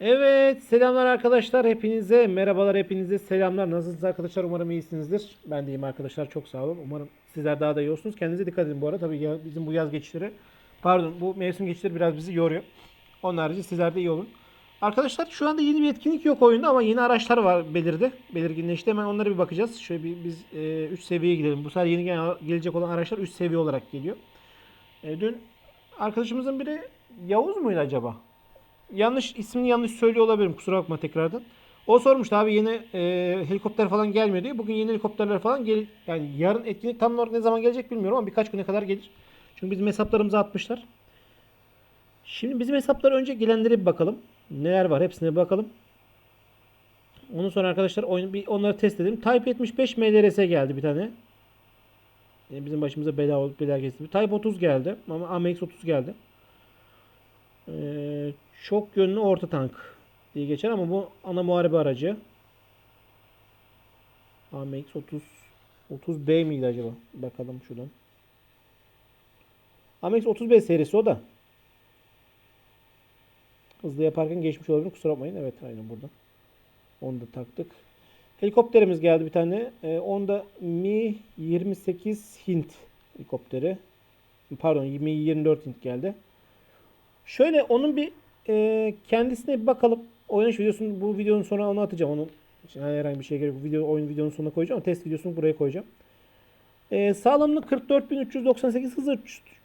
Evet, selamlar arkadaşlar. Hepinize merhabalar, hepinize selamlar. Nasılsınız arkadaşlar? Umarım iyisinizdir. Ben de iyiyim arkadaşlar. Çok sağ olun. Umarım sizler daha da iyi olsunuz. Kendinize dikkat edin bu arada. Tabii ya, bizim bu yaz geçişleri, pardon bu mevsim geçişleri biraz bizi yoruyor. Onun harici sizler de iyi olun. Arkadaşlar şu anda yeni bir etkinlik yok oyunda ama yeni araçlar var belirdi. Belirginleşti. Hemen onlara bir bakacağız. Şöyle bir, biz 3 seviyeye gidelim. Bu sefer yeni gelecek olan araçlar 3 seviye olarak geliyor. E, dün arkadaşımızın biri Yavuz muydu acaba? Yanlış ismini yanlış söylüyor olabilirim. Kusura bakma tekrardan. O sormuştu abi yeni e, helikopter falan gelmiyor diye. Bugün yeni helikopterler falan gel yani yarın etkinlik tam olarak ne zaman gelecek bilmiyorum ama birkaç güne kadar gelir. Çünkü bizim hesaplarımıza atmışlar. Şimdi bizim hesaplara önce gelenlere bir bakalım. Neler var hepsine bir bakalım. Ondan sonra arkadaşlar oyunu bir onları test edelim. Type 75 MLRS geldi bir tane. Yani bizim başımıza bela olup bela geçti. Type 30 geldi ama AMX 30 geldi. Ee, çok yönlü orta tank diye geçer ama bu ana muharebe aracı. AMX 30 30B miydi acaba? Bakalım şuradan. AMX 30B serisi o da. Hızlı yaparken geçmiş olabilir. Kusura bakmayın. Evet aynen burada. Onu da taktık. Helikopterimiz geldi bir tane. Ee, onda Mi 28 Hint helikopteri. Pardon Mi 24 Hint geldi. Şöyle onun bir e, kendisine bir bakalım. Oynanış videosunu bu videonun sonra onu atacağım. Onun için herhangi bir şey gerek. Bu video oyun videonun sonuna koyacağım. Test videosunu buraya koyacağım. E, sağlamlığı 44.398 hızı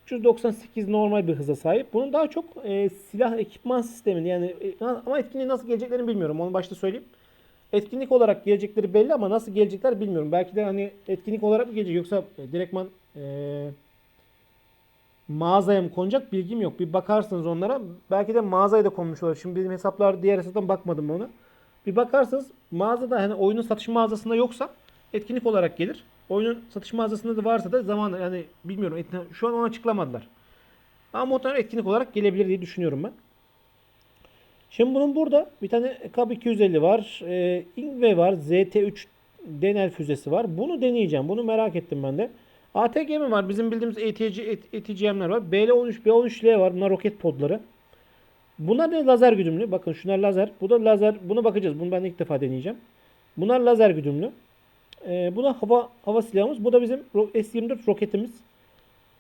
398 normal bir hıza sahip. Bunun daha çok e, silah ekipman sistemini yani e, ama etkinliğe nasıl geleceklerini bilmiyorum. Onu başta söyleyeyim. Etkinlik olarak gelecekleri belli ama nasıl gelecekler bilmiyorum. Belki de hani etkinlik olarak mı gelecek yoksa e, direktman e, mağazaya mı konacak bilgim yok. Bir bakarsınız onlara. Belki de mağazaya da konmuş olur. Şimdi benim hesaplar diğer hesaptan bakmadım ona. Bir bakarsınız mağazada hani oyunun satış mağazasında yoksa etkinlik olarak gelir. Oyunun satış mağazasında da varsa da zaman yani bilmiyorum. Şu an onu açıklamadılar. Ama muhtemelen etkinlik olarak gelebilir diye düşünüyorum ben. Şimdi bunun burada bir tane KAB 250 var. E, Ingve var. ZT3 Denel füzesi var. Bunu deneyeceğim. Bunu merak ettim ben de. ATG mi var? Bizim bildiğimiz ATG, ATGM'ler var. BL13, B13L var. Bunlar roket podları. Bunlar ne? Lazer güdümlü. Bakın şunlar lazer. Bu da lazer. Buna bakacağız. Bunu ben ilk defa deneyeceğim. Bunlar lazer güdümlü. Ee, bu da hava hava silahımız. Bu da bizim ro- S-24 roketimiz.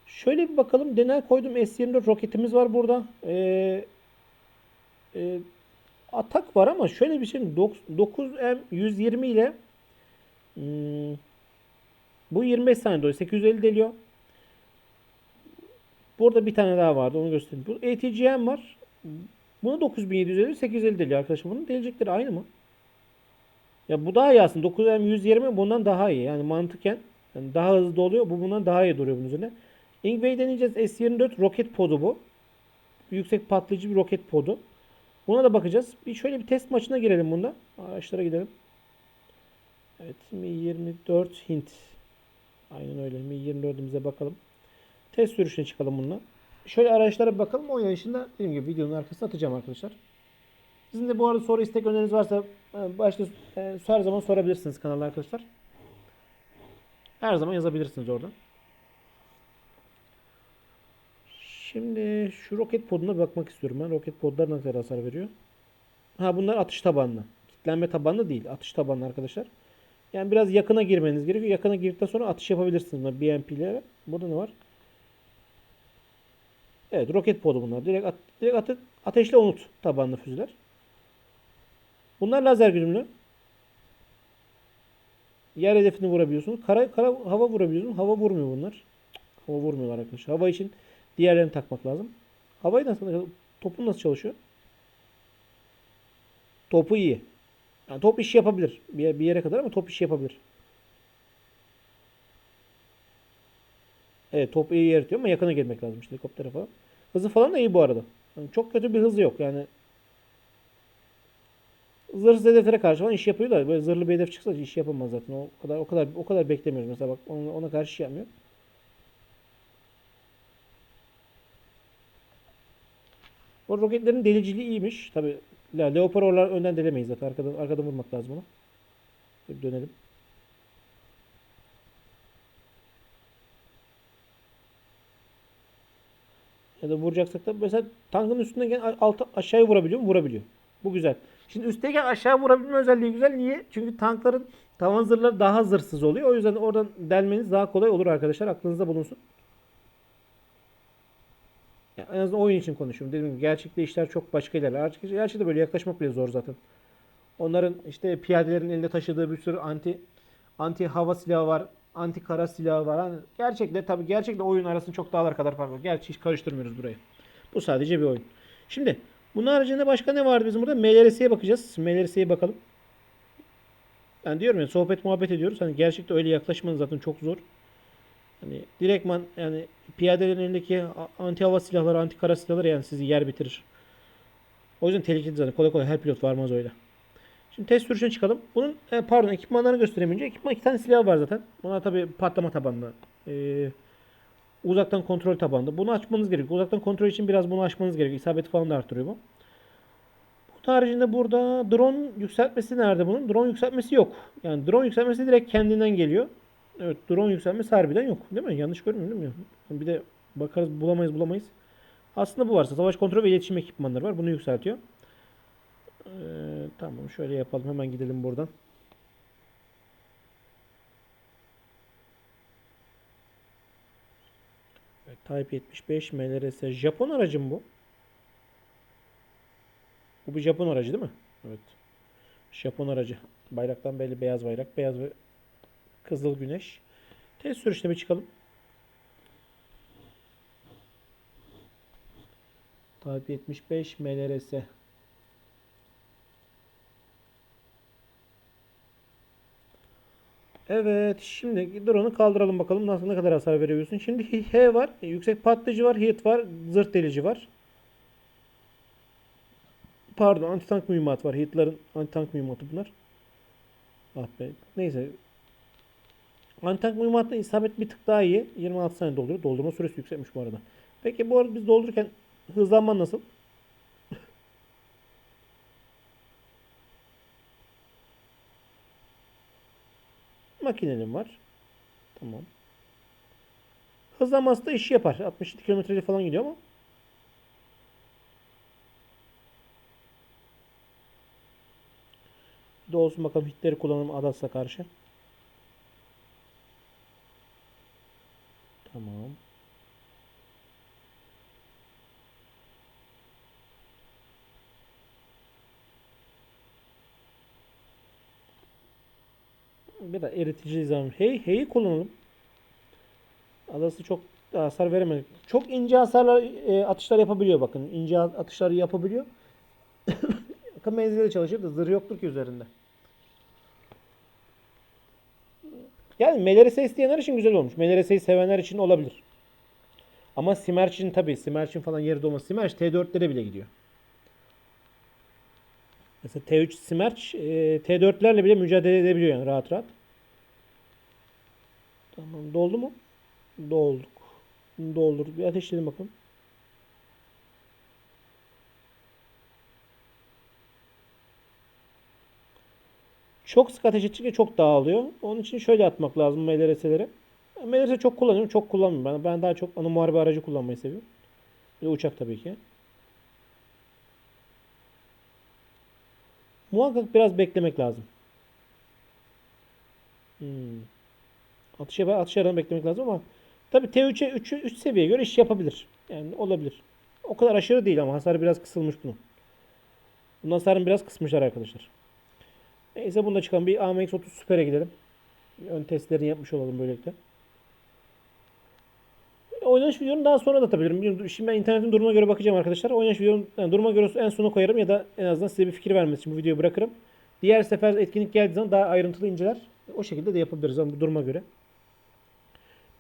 Şöyle bir bakalım. Denel koydum S-24 roketimiz var burada. Ee, e, atak var ama şöyle bir şey. 9M120 ile hmm, bu 25 saniye doluyor. 850 deliyor. Burada bir tane daha vardı. Onu göstereyim. Bu ATGM var. Bunu 9750 850 deliyor arkadaşlar. Bunun delecekleri aynı mı? Ya bu daha iyi aslında. 9M 120 bundan daha iyi. Yani mantıken yani daha hızlı doluyor. Bu bundan daha iyi duruyor bunun üzerine. Ingway deneyeceğiz. S24 roket podu bu. Yüksek patlayıcı bir roket podu. Buna da bakacağız. Bir şöyle bir test maçına girelim bunda. Araçlara gidelim. Evet, Mi 24 Hint. Aynen öyle. Mi 24'ümüze bakalım. Test sürüşüne çıkalım bununla. Şöyle bir bakalım. O yarışında dediğim gibi videonun arkasına atacağım arkadaşlar. Sizin de bu arada soru istek öneriniz varsa e, başta e, her zaman sorabilirsiniz kanalda arkadaşlar. Her zaman yazabilirsiniz oradan. Şimdi şu roket poduna bakmak istiyorum ben. Roket podlar kadar hasar veriyor? Ha bunlar atış tabanlı. Kitlenme tabanlı değil. Atış tabanlı arkadaşlar. Yani biraz yakına girmeniz gerekiyor. Yakına girdikten sonra atış yapabilirsiniz. Bunlar BMP ile. Burada ne var? Evet roket podu bunlar. Direkt, at, direkt atı, ateşle unut tabanlı füzeler. Bunlar lazer güdümlü. Yer hedefini vurabiliyorsunuz. Kara, kara hava vurabiliyorsunuz. Hava vurmuyor bunlar. Hava vurmuyorlar arkadaşlar. Hava için diğerlerini takmak lazım. Havayı nasıl? Topun nasıl çalışıyor? Topu iyi. Yani top işi yapabilir. Bir, bir yere kadar ama top işi yapabilir. Evet top iyi yer tutuyor ama yakına gelmek lazım işte helikoptere falan. Hızı falan da iyi bu arada. Yani çok kötü bir hızı yok yani. Zırhsız hedeflere karşı falan iş yapıyor da böyle zırhlı bir hedef çıksa iş yapamaz zaten. O kadar o kadar o kadar beklemiyoruz mesela bak ona, ona karşı iş yapmıyor. O roketlerin deliciliği iyiymiş. Tabi Leopard'lar önden delemeyiz zaten. Arkadan, arkadan vurmak lazım onu. Bir dönelim. Ya da vuracaksak da mesela tankın üstünden gelen altı aşağıya vurabiliyor mu? Vurabiliyor. Bu güzel. Şimdi üstteyken aşağı vurabilme özelliği güzel. Niye? Çünkü tankların tavan zırhları daha zırhsız oluyor. O yüzden oradan delmeniz daha kolay olur arkadaşlar. Aklınızda bulunsun. Ya en azından oyun için konuşuyorum. Gibi gerçekte işler çok başka ilerler. Gerçekte, böyle yaklaşmak bile zor zaten. Onların işte piyadelerin elinde taşıdığı bir sürü anti anti hava silahı var. Anti kara silahı var. Hani gerçekle tabii gerçekle oyun arasında çok dağlar kadar fark var. Gerçi hiç karıştırmıyoruz burayı. Bu sadece bir oyun. Şimdi bunun haricinde başka ne vardı bizim burada? MLRS'ye bakacağız. MLRS'ye bakalım. Ben diyorum ya sohbet muhabbet ediyoruz. Hani gerçekte öyle yaklaşmanız zaten çok zor. Hani direktman yani piyadelerin elindeki anti hava silahları, anti kara silahları yani sizi yer bitirir. O yüzden tehlikeli zaten. Kolay kolay her pilot varmaz öyle. Şimdi test sürüşüne çıkalım. Bunun e, pardon ekipmanlarını göstereyim önce. Ekipman iki tane silah var zaten. Bunlar tabi patlama tabanlı. Ee, uzaktan kontrol tabanlı. Bunu açmanız gerekiyor. Uzaktan kontrol için biraz bunu açmanız gerekiyor. İsabeti falan da arttırıyor bu. Bunun haricinde burada drone yükseltmesi nerede bunun? Drone yükseltmesi yok. Yani drone yükseltmesi direkt kendinden geliyor. Evet drone yükseltmesi harbiden yok. Değil mi? Yanlış görmüyorum değil mi? Bir de bakarız bulamayız bulamayız. Aslında bu varsa savaş kontrol ve iletişim ekipmanları var. Bunu yükseltiyor. Ee, tamam şöyle yapalım. Hemen gidelim buradan. Evet, Type 75 MLRS. Japon aracı mı bu? Bu bir Japon aracı değil mi? Evet. Japon aracı. Bayraktan belli beyaz bayrak. Beyaz ve kızıl güneş. Test sürüşüne çıkalım. Type 75 MLRS. Evet, şimdi drone'u kaldıralım bakalım nasıl ne kadar hasar veriyorsun. Şimdi H var, e, yüksek patlayıcı var, hit var, zırh delici var. Pardon, anti tank mühimmat var. Hitler'in anti tank mühimmatı bunlar. Ah be. Neyse. Anti tank mühimmatla isabet bir tık daha iyi. 26 saniye dolduruyor. Doldurma süresi yüksekmiş bu arada. Peki bu arada biz doldururken hızlanman nasıl? Makinelim var. Tamam. Hızlanması da işi yapar. 67 kilometrede falan gidiyor ama. Bir de olsun bakalım hitleri kullanalım Adas'a karşı. Tamam. Bir de eritici zaman. Hey, hey'i kullanalım. Adası çok hasar veremedik. Çok ince hasarlar e, atışlar yapabiliyor bakın. İnce atışları yapabiliyor. Yakın menzilde çalışır da zırh yoktur ki üzerinde. Yani MLRS isteyenler için güzel olmuş. MLRS'yi sevenler için olabilir. Ama Simerch'in tabii Simerch'in falan yeri dolması. Simerch T4'lere bile gidiyor. Mesela T3 Simerch e, T4'lerle bile mücadele edebiliyor yani rahat rahat. Tamam doldu mu? Dolduk. Doldurduk. Bir ateşleyelim bakalım. Çok sık ateş edince çok dağılıyor. Onun için şöyle atmak lazım MLRS'lere. MLRS çok kullanıyorum. Çok kullanmıyorum. Ben, ben daha çok ana muharebe aracı kullanmayı seviyorum. Bir de uçak tabii ki. Muhakkak biraz beklemek lazım. Hmm. Atışa, atışa aradan beklemek lazım ama tabii T3'e 3, 3 seviyeye göre iş yapabilir. Yani olabilir. O kadar aşırı değil ama hasar biraz kısılmış bunun. Bunun hasarını biraz kısmışlar arkadaşlar. Neyse bunda çıkan bir AMX 30 Super'e gidelim. Ön testlerini yapmış olalım böylelikle. Oynanış videonun daha sonra da atabilirim. Şimdi ben internetin durumuna göre bakacağım arkadaşlar. Oynanış videonun yani duruma göre en sona koyarım ya da en azından size bir fikir vermesi için bu videoyu bırakırım. Diğer sefer etkinlik geldiği zaman daha ayrıntılı inceler. O şekilde de yapabiliriz ama bu duruma göre.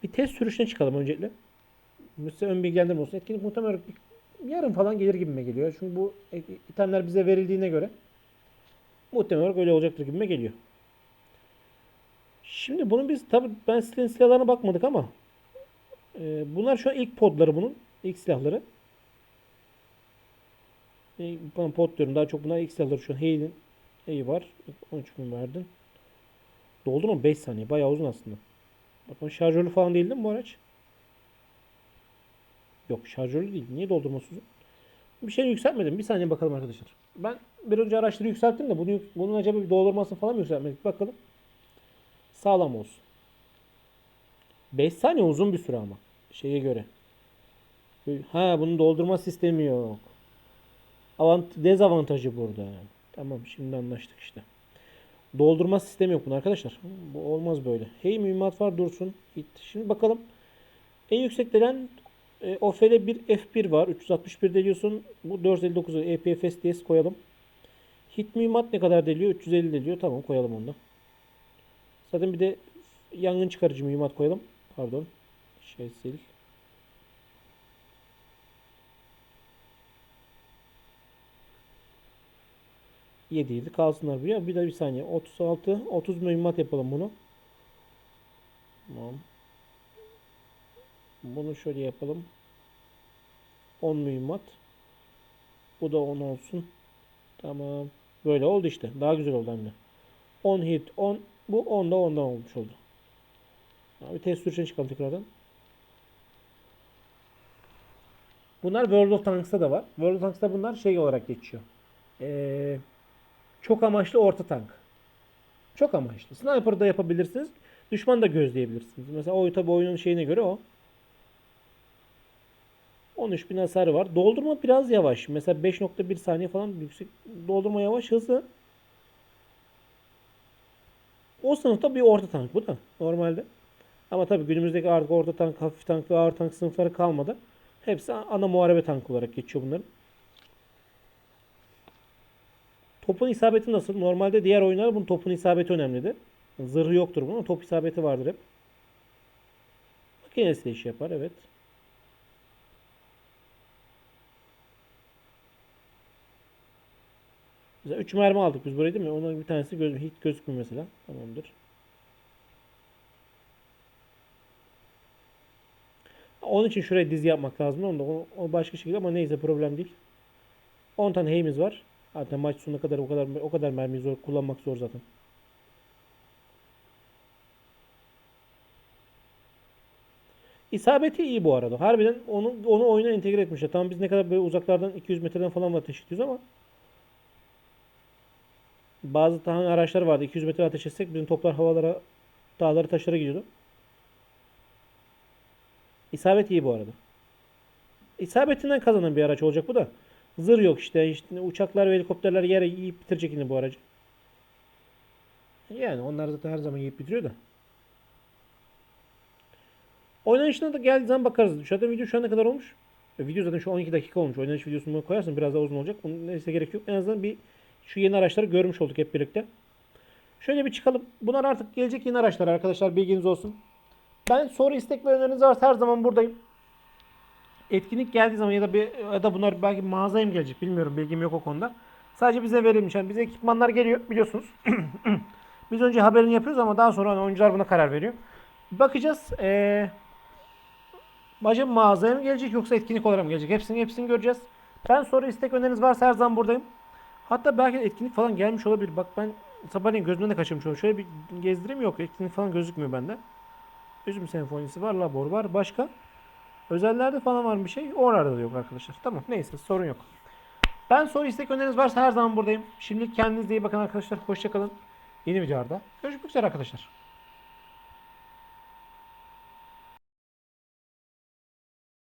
Bir test sürüşüne çıkalım öncelikle. Size ön bilgilendirme olsun. Etkinlik muhtemelen yarın falan gelir gibime geliyor. Çünkü bu itemler bize verildiğine göre muhtemelen öyle olacaktır gibime geliyor. Şimdi bunun biz tabi ben sitenin silahlarına bakmadık ama e, bunlar şu an ilk podları bunun. ilk silahları. E, bana pod diyorum. Daha çok bunlar ilk silahları şu an. Hey'in Hey var. 13 bin verdin. Doldu mu? 5 saniye. Bayağı uzun aslında. Bakın şarjörlü falan değil değil mi bu araç? Yok şarjörlü değil. Niye doldurması uzun? bir şey yükseltmedim. Bir saniye bakalım arkadaşlar. Ben bir önce araçları yükselttim de bunu, bunun acaba bir doldurmasını falan mı yükseltmedik? Bakalım. Sağlam olsun. 5 saniye uzun bir süre ama. Şeye göre. Ha bunun doldurma sistemi yok. Avant dezavantajı burada. Tamam şimdi anlaştık işte. Doldurma sistemi yok bunun arkadaşlar. Bu olmaz böyle. Hey mühimmat var dursun. Hit. Şimdi bakalım. En yüksek delen e, OFL 1 F1 var. 361 deliyorsun. Bu 459 EPFS DS koyalım. Hit mühimmat ne kadar deliyor? 350 deliyor. Tamam koyalım onu da. Zaten bir de yangın çıkarıcı mühimmat koyalım. Pardon. Şey sil. Yediydi. Kalsınlar buraya. Bir de bir saniye. 36. 30 mühimmat yapalım bunu. Tamam. Bunu şöyle yapalım. 10 mühimmat. Bu da 10 olsun. Tamam. Böyle oldu işte. Daha güzel oldu hem de. 10 hit 10. Bu 10 da 10'dan olmuş oldu. Abi test sürüşüne çıkalım tekrardan. Bunlar World of Tanks'ta da var. World of Tanks'ta bunlar şey olarak geçiyor. Ee, çok amaçlı orta tank. Çok amaçlı. Sniper'da yapabilirsiniz. Düşman da gözleyebilirsiniz. Mesela o tabi oyunun şeyine göre o. 13 bin hasarı var. Doldurma biraz yavaş. Mesela 5.1 saniye falan yüksek. Doldurma yavaş. Hızlı. O sınıfta bir orta tank bu da normalde. Ama tabii günümüzdeki artık orta tank, hafif tank ve ağır tank sınıfları kalmadı. Hepsi ana muharebe tankı olarak geçiyor bunların. Topun isabeti nasıl? Normalde diğer oyunlarda bunun topun isabeti önemlidir. Zırhı yoktur bunun. Top isabeti vardır hep. Makinesi de iş yapar evet. Mesela 3 mermi aldık biz burayı değil mi? Onun bir tanesi göz, hiç gözükmüyor mesela. Tamamdır. Onun için şuraya dizi yapmak lazım. Onu da o, o başka şekilde ama neyse problem değil. 10 tane heyimiz var. Zaten maç sonuna kadar o kadar o kadar mermiyi zor kullanmak zor zaten. İsabeti iyi bu arada. Harbiden onu onu oyuna entegre etmişler. Tamam biz ne kadar böyle uzaklardan 200 metreden falan ateş ediyoruz ama bazı tane araçlar vardı. 200 metre ateş etsek bizim toplar havalara, dağlara, taşlara gidiyordu. İsabet iyi bu arada. İsabetinden kazanan bir araç olacak bu da. Zır yok işte. işte uçaklar ve helikopterler yere yiyip bitirecek yine bu aracı. Yani onlar zaten her zaman yiyip bitiriyor da. Oynanışına da geldiği zaman bakarız. Zaten video şu ana kadar olmuş. E, video zaten şu 12 dakika olmuş. Oynanış videosunu koyarsın biraz daha uzun olacak. Bunun neyse gerek yok. En azından bir şu yeni araçları görmüş olduk hep birlikte. Şöyle bir çıkalım. Bunlar artık gelecek yeni araçlar arkadaşlar bilginiz olsun. Ben soru istek ve öneriniz varsa her zaman buradayım. Etkinlik geldiği zaman ya da bir ya da bunlar belki mağazaya mı gelecek bilmiyorum bilgim yok o konuda. Sadece bize verilmiş. Yani bize ekipmanlar geliyor biliyorsunuz. Biz önce haberini yapıyoruz ama daha sonra hani oyuncular buna karar veriyor. Bakacağız. Ee, acaba mağazaya mı gelecek yoksa etkinlik olarak mı gelecek? Hepsini hepsini göreceğiz. Ben soru istek öneriniz varsa her zaman buradayım. Hatta belki etkinlik falan gelmiş olabilir. Bak ben sabahleyin gözümden de kaçırmış oldum. Şöyle bir gezdireyim yok. Etkinlik falan gözükmüyor bende. Üzüm senfonisi var, labor var. Başka? Özellerde falan var bir şey. Oralarda da yok arkadaşlar. Tamam neyse sorun yok. Ben soru istek öneriniz varsa her zaman buradayım. Şimdilik kendinize iyi bakın arkadaşlar. Hoşçakalın. Yeni videolarda. Görüşmek üzere arkadaşlar.